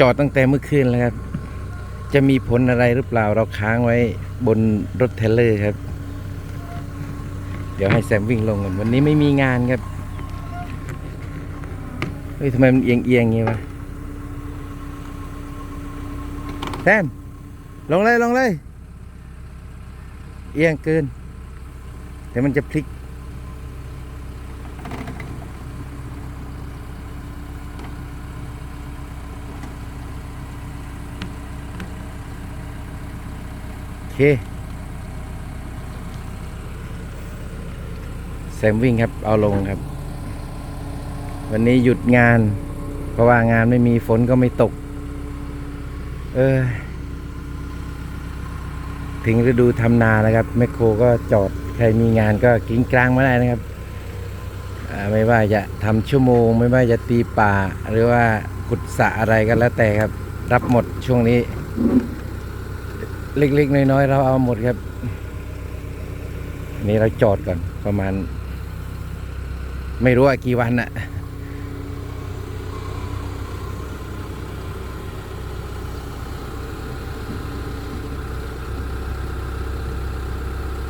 จอดตั้งแต่เมื่อคืนแล้วครับ จะมีผลอะไรหรือเปล่าเราค้างไว้บนรถเทเลอร์ครับ เดี๋ยวให้แซมวิ่งลงกันวันนี้ไม่มีงานครับ เฮ้ยทำไมมันเอียงเอียงงี้วะแซมลงเลยลงเลย เอียงเกินเดี๋ยวมันจะพลิก เคแซมวิ่งครับ เอาลงครับ วันนี้หยุดงาน เพราะว่างานไม่มีฝนก็ไม่ตก เออ ถึงฤดูทำนานะครับแมคโครก็จอดใครมีงานก็กิ้งกลางมาได้นะครับไม่ว่าจะทำชั่วโมง ไม่ว่าจะตีป่า หรือว่าขุดสระอะไรก็แล้วแต่ครับ รับหมดช่วงนี้ เล็ก ๆ น้อยๆเราเอาหมดครับนนี้เราจอดก่อนประมาณ ไม่รู้ว่ากี่วันอะ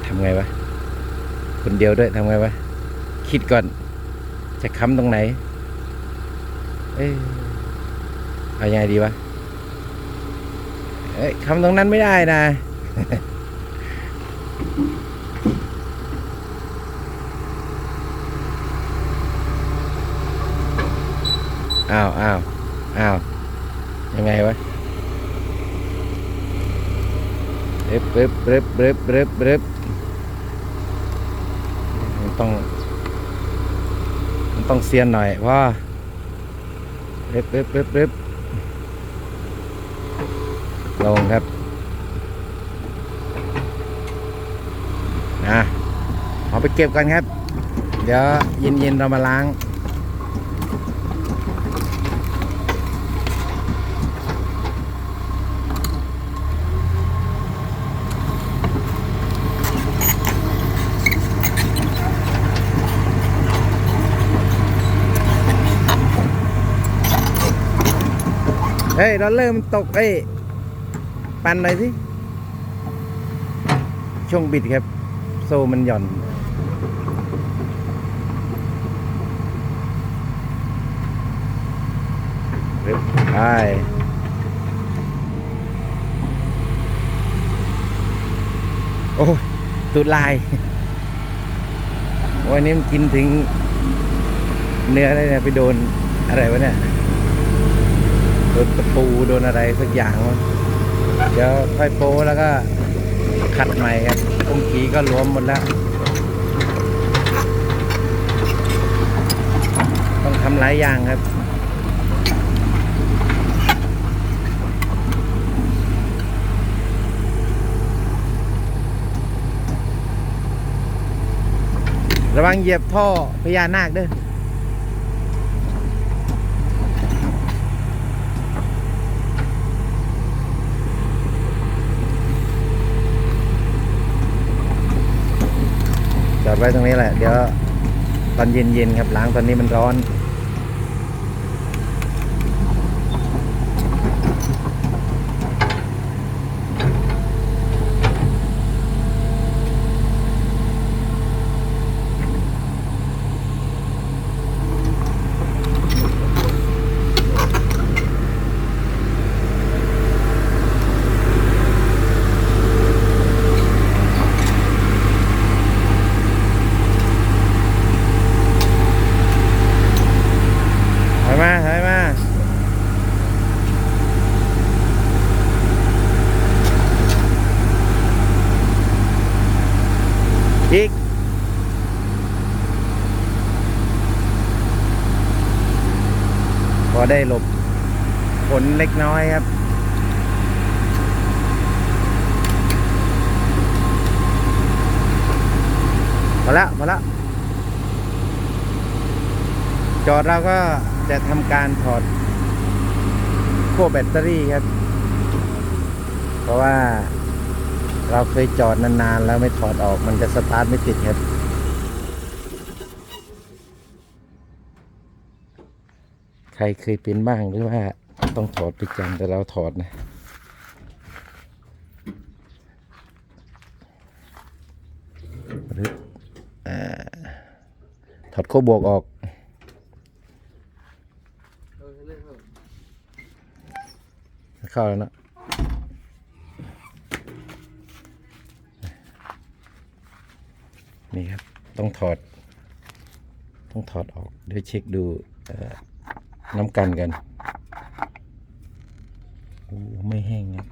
ทำไงวะ คนเดียวด้วยทำไงวะ คิดก่อน จะค้ำตรงไหน เอ้ยเอายังไงดีวะ เอ้ยคำตรงนั้นไม่ได้นะ อ้าวอ้าวอ้าวยังไงวะเอ๊บเอ๊บเอ๊บเอ๊บเอ๊บเอ๊บมันต้อง มันต้องเซียนหน่อยเพราะว่าเอ๊บเอ๊บเอ๊บเอ๊บ ลงครับนะเอาไปเก็บกันครับ เดี๋ยวเย็นๆเรามาล้างเฮ้ยดอลเลอร์มันตกเอ้ ปันหน่อยสิ ช่วงบิดครับ โซ่มันหย่อน เรียบไปโอ้ยตูดลายวันนี้มันกินถึงเนื้ออะไรเนี่ยไปโดนอะไรวะเนี่ย โดนตะปู โดนอะไรสักอย่างวะ เดี๋ยวค่อยโป้แล้วก็ขัดใหม่ครับองกีก็รวมหมดแล้ว ต้องทำหลายอย่างครับระวังเหยียบท่อพญานาคเด้อ ดไว้ตรงนี้แหละ เดี๋ยวตอนเย็นๆครับล้างตอนนี้มันร้อน ถอยมาถอยมาอีก พอ ได้หลบฝนเล็กน้อยครับพอแล้วพอแล้วจอดเราก็จะทำการถอดขั้วแบตเตอรี่ครับ เพราะว่าเราเคยจอดนานๆ แล้วไม่ถอดออกมันจะสตาร์ทไม่ติดครับ ใครเคยเป็นบ้างหรือว่าต้องถอดประจำแต่เราถอดนะหรืออถอดโคบวกออกเข้าแล้วนะนี่ครับ ต้องถอด ต้องถอดออก เดี๋ยวเช็คดูเอ่อ น้ำกันกันโอ้ไม่แห้งครับ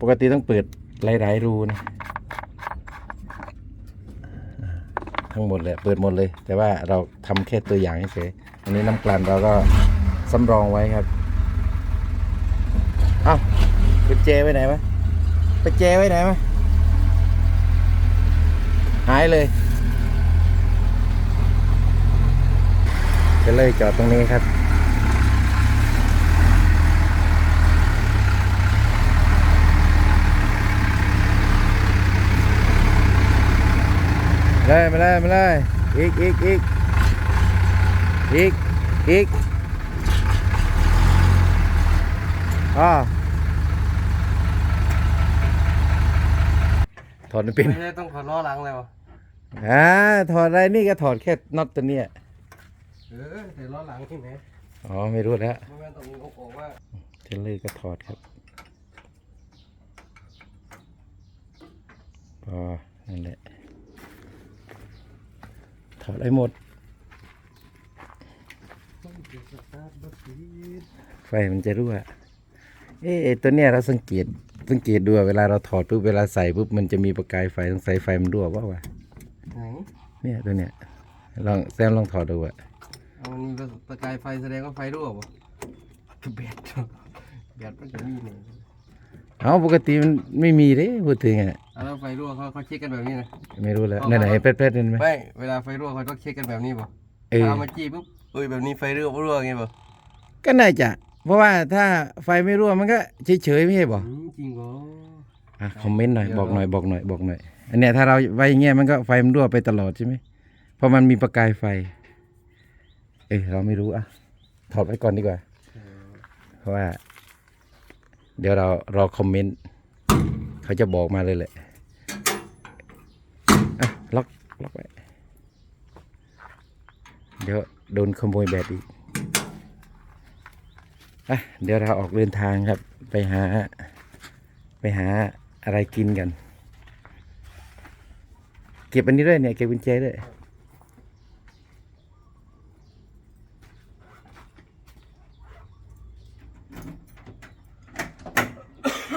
ปกติต้องเปิดหลายๆรูนะทั้งหมดเลยเปิดหมดเลย แต่ว่าเราทำแค่ตัวอย่างเฉยอันนี้น้ำกลั่นเราก็สำรองไว้ครับเอ้ากุญแจไว้ไหนวะไปแจไว้ไหนวะหายเลย จะเลยจอดตรงนี้ครับ เลยมาเลยมาเลยอีกอีกอีกอีกอีกอ่าถอดไม่เป็น ไม่ได้ต้องถอดล้อหลังเลยวะอ่าถอดอะไรนี่ก็ถอดแค่น็อตตัวเนี้ย เออแต่ล้อหลังที่ไหนอ๋อไม่รู้แล้วไม่แม่นต้องเอาออกว่าเทเลอร์ก็ถอดครับพอนั่นแหละถอดไอ้หมดไฟมันจะรั่วเอ๊ะไอ้ตัวเนี้ยเราสังเกตสังเกตดูอะเวลาเราถอดปุ๊บเวลาใส่ปุ๊บมันจะมีประกายไฟต้องใส่ไฟมันรั่วว่าวะไหน เนี่ยตัวเนี้ยลองแซมลองถอดดูอะเอา มันมีประกายไฟแสดงว่าไฟรั่วป่ะแบตแบตมันจะมีเนี่ยเอาปกติมันไม่มีเด้พูดถึงอะเอาแล้วไฟรั่วเขาเขาเช็คกันแบบนี้นะไม่รู้แล้วไหนไหนๆแป๊ดๆเห็นไหมไม่เวลาไฟรั่วเขาต้องเช็คกันแบบนี้ป่ะเออเอามาจี้ปุ๊บเอ้ยแบบนี้ไฟรั่วรั่วไงป่ะก็น่าจะ เพราะว่าถ้าไฟไม่รั่วมันก็เฉยๆไม่ใช่บอกอืมจริงเหรออะคอมเมนต์หน่อยเดี๋ยวบอกหน่อยบอกหน่อยบอกหน่อยอันเนี้ยถ้าเราไว้อย่างเงี้ยมันก็ไฟมันรั่วไปตลอดใช่ไหมเพราะมันมีประกายไฟเออเราไม่รู้อะถอดไว้ก่อนดีกว่า เพราะว่า เดี๋ยวเรารอคอมเมนต์เขาจะบอกมาเลยแหละอะล็อกล็อกไว้เดี๋ยวโดนขโมยแบตอีกอะเดี๋ยวเราออกเดินทางครับ ไปหา ไปหาอะไรกินกัน เก็บอันนี้ด้วยเนี่ย เก็บกุญแจด้วยค